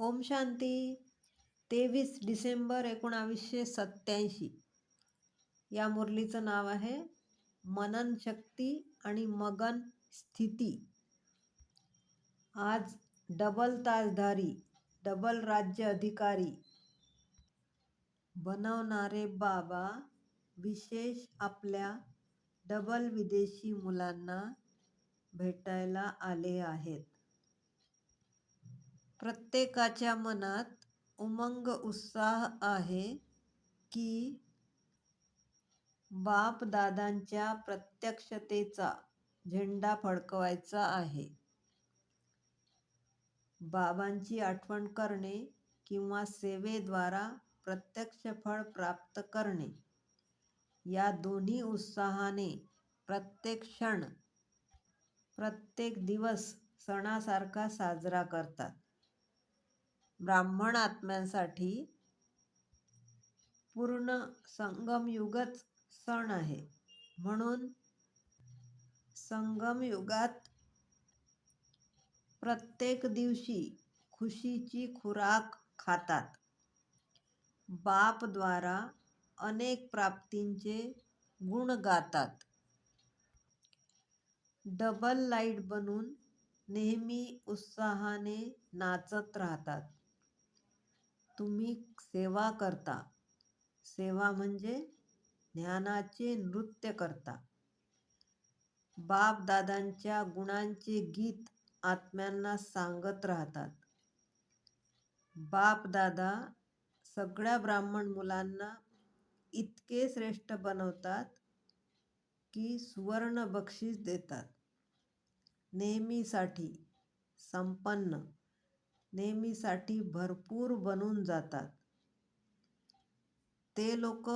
ओम शांती. तेवीस डिसेंबर एकोणावीसशे सत्याऐंशी या मुरलीचं नाव आहे मनन शक्ती आणि मगन स्थिती. आज डबल ताजधारी डबल राज्य अधिकारी बनवणारे बाबा विशेष आपल्या डबल विदेशी मुलांना भेटायला आले आहेत. प्रत्येकाच्या मनात उमंग उत्साह आहे की बाप दादांच्या प्रत्यक्षतेचा झेंडा फडकवायचा आहे. बाबांची आठवण करणे किंवा सेवेद्वारा प्रत्यक्ष फळ प्राप्त करणे या दोन्ही उत्साहाने प्रत्येक क्षण प्रत्येक दिवस सणासारखा साजरा करतात. ब्राह्मण आत्म्यांसाठी पूर्ण संगमयुगच सण आहे. म्हणून संगमयुगात प्रत्येक दिवशी खुशीची खुराक खातात. बापद्वारा अनेक प्राप्तींचे गुण गातात. डबल लाइट बनून नेहमी उत्साहाने नाचत राहतात. तुम्ही सेवा करता. सेवा म्हणजे ज्ञानाचे नृत्य करता. बाप दादांच्या गुणांचे गीत आत्म्यांना सांगत राहतात. बाप दादा सगळ्या ब्राह्मण मुलांना इतके श्रेष्ठ बनवतात की सुवर्ण बक्षीस देतात. नेहमीसाठी संपन्न. नेहमीसाठी भरपूर बनून जातात. ते लोक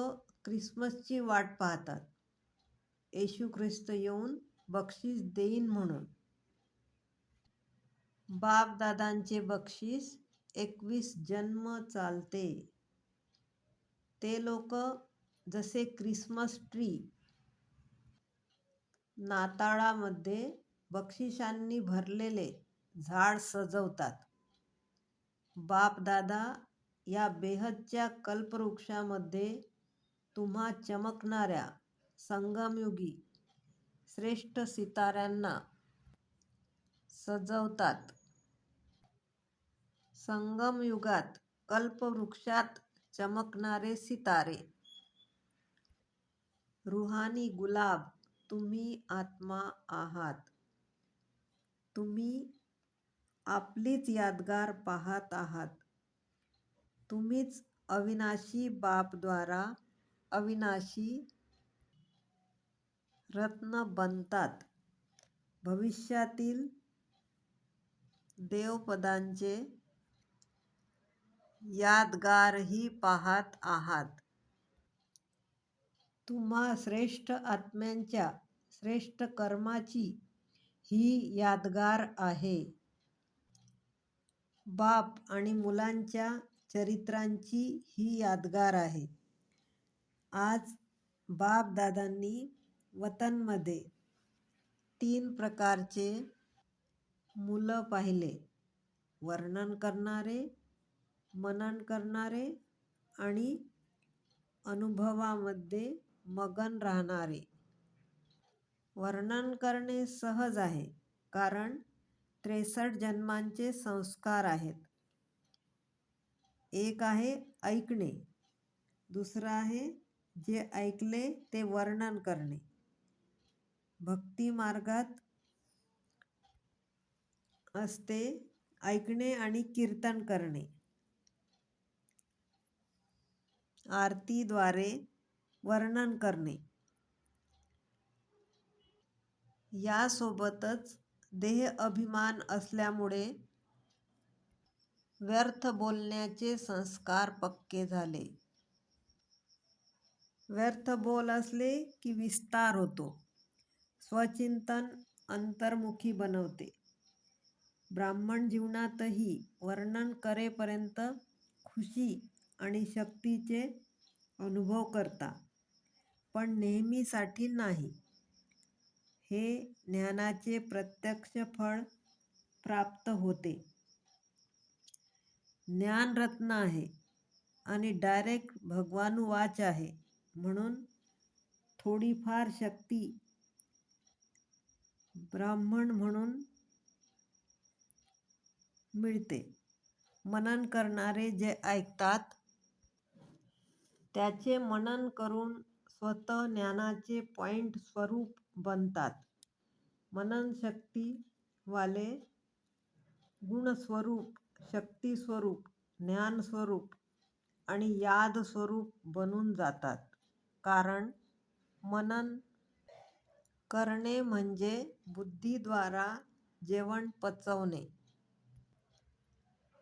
ख्रिसमसची वाट पाहतात. येशू ख्रिस्त येऊन बक्षीस देईन म्हणून. बापदादांचे बक्षीस एकवीस जन्म चालते. ते लोक जसे क्रिसमस ट्री नाताळामध्ये बक्षिसांनी भरलेले झाड सजवतात. बाप दादा या बेहदच्या कल्पवृक्षामध्ये तुम्हा चमकणाऱ्या संगमयुगी श्रेष्ठ सिताऱ्यांना सजवतात. संगमयुगात कल्पवृक्षात चमकणारे सितारे. रुहानी गुलाब तुम्ही आत्मा आहात. तुम्ही आपलीच यादगार पाहत आहात. तुम्हीच अविनाशी बापद्वारा अविनाशी रत्न बनतात. भविष्यातील देवपदांचे यादगारही पाहत आहात. तुम्हा श्रेष्ठ आत्म्यांच्या श्रेष्ठ कर्माची ही यादगार आहे. बाप आणि मुलांच्या चरित्रांची ही यादगार आहे. आज बाप दादांनी वतनमध्ये तीन प्रकारचे मुलं पाहिले. वर्णन करणारे मनन करणारे आणि अनुभवामध्ये मगन राहणारे. वर्णन करणे सहज आहे कारण त्रेसष्ट जन्मांचे संस्कार आहेत. एक आहे ऐकणे. दुसरं आहे जे ऐकले ते वर्णन करणे. भक्ती मार्गात असते ऐकणे आणि कीर्तन करणे. आरतीद्वारे वर्णन करणे. यासोबतच देह अभिमान असल्यामुळे व्यर्थ बोलण्याचे संस्कार पक्के झाले. व्यर्थ बोल असले की विस्तार होतो. स्वचिंतन अंतर्मुखी बनवते. ब्राह्मण जीवनातही वर्णन करेपर्यंत खुशी आणि शक्तीचे अनुभव करता. पण नेहमीसाठी नाही. हे ज्ञानाचे प्रत्यक्ष फळ प्राप्त होते. ज्ञानरत्न आहे आणि डायरेक्ट भगवानुवाच आहे. म्हणून थोडीफार शक्ती ब्राह्मण म्हणून मिळते. मनन करणारे जे ऐकतात त्याचे मनन करून स्वतः ज्ञानाचे पॉईंट स्वरूप बनतात. मननशक्तीवाले गुणस्वरूप शक्तीस्वरूप ज्ञानस्वरूप आणि यादस्वरूप बनून जातात. कारण मनन करणे म्हणजे बुद्धीद्वारा जेवण पचवणे.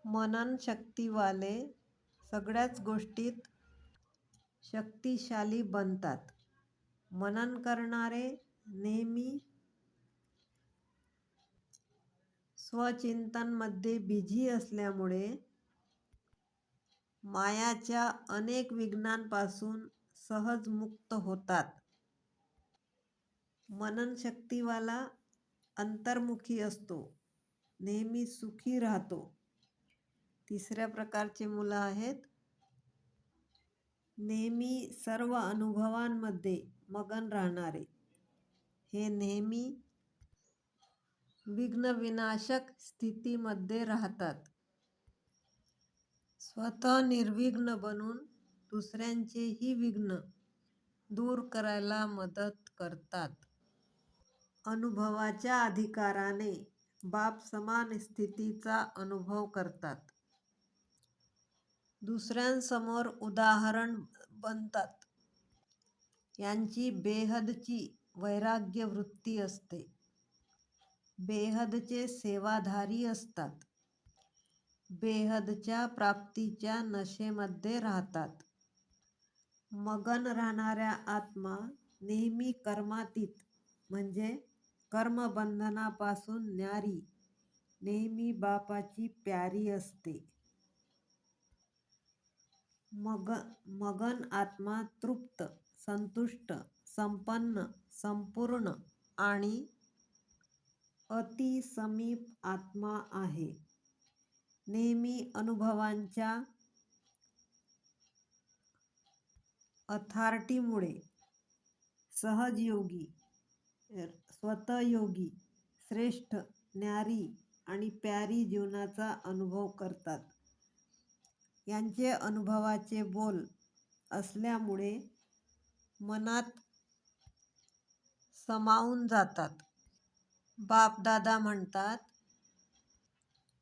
मननशक्तीवाले सगळ्याच गोष्टीत शक्तिशाली बनतात. मनन करणारे नेहमी स्वचिंतनमध्ये बिझी असल्यामुळे मायाच्या अनेक विघ्नांपासून सहज मुक्त होतात. मनन शक्तीवाला अंतर्मुखी असतो. नेहमी सुखी राहतो. तिसऱ्या प्रकारचे मुलं आहेत. नेहमी सर्व अनुभवांमध्ये मगन राहणारे. हे नेहमी विघ्नविनाशक स्थितीमध्ये राहतात. स्वतः निर्विघ्न बनून दुसऱ्यांचेही विघ्न दूर करायला मदत करतात. अनुभवाच्या अधिकाराने बाप समान स्थितीचा अनुभव करतात. दुसऱ्यांसमोर उदाहरण बनतात. यांची बेहदची वैराग्य वृत्ती असते. बेहदचे सेवाधारी असतात. बेहदच्या प्राप्तीच्या नशेमध्ये राहतात. मगन राहणाऱ्या आत्मा नेहमी कर्मातीत म्हणजे कर्मबंधनापासून न्यारी नेहमी बापाची प्यारी असते. मग मगन आत्मा तृप्त संतुष्ट संपन्न संपूर्ण आणि अतिसमीप आत्मा आहे. नेहमी अनुभवांच्या अथॉरिटीमुळे सहजयोगी स्वतयोगी श्रेष्ठ न्यारी आणि प्यारी जीवनाचा अनुभव करतात. यांचे अनुभवाचे बोल असल्यामुळे मनात समावून जातात. बापदादा म्हणतात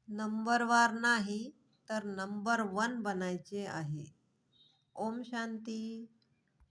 नंबरवार नाही तर नंबर वन बनायचे आहे. ओम शांती.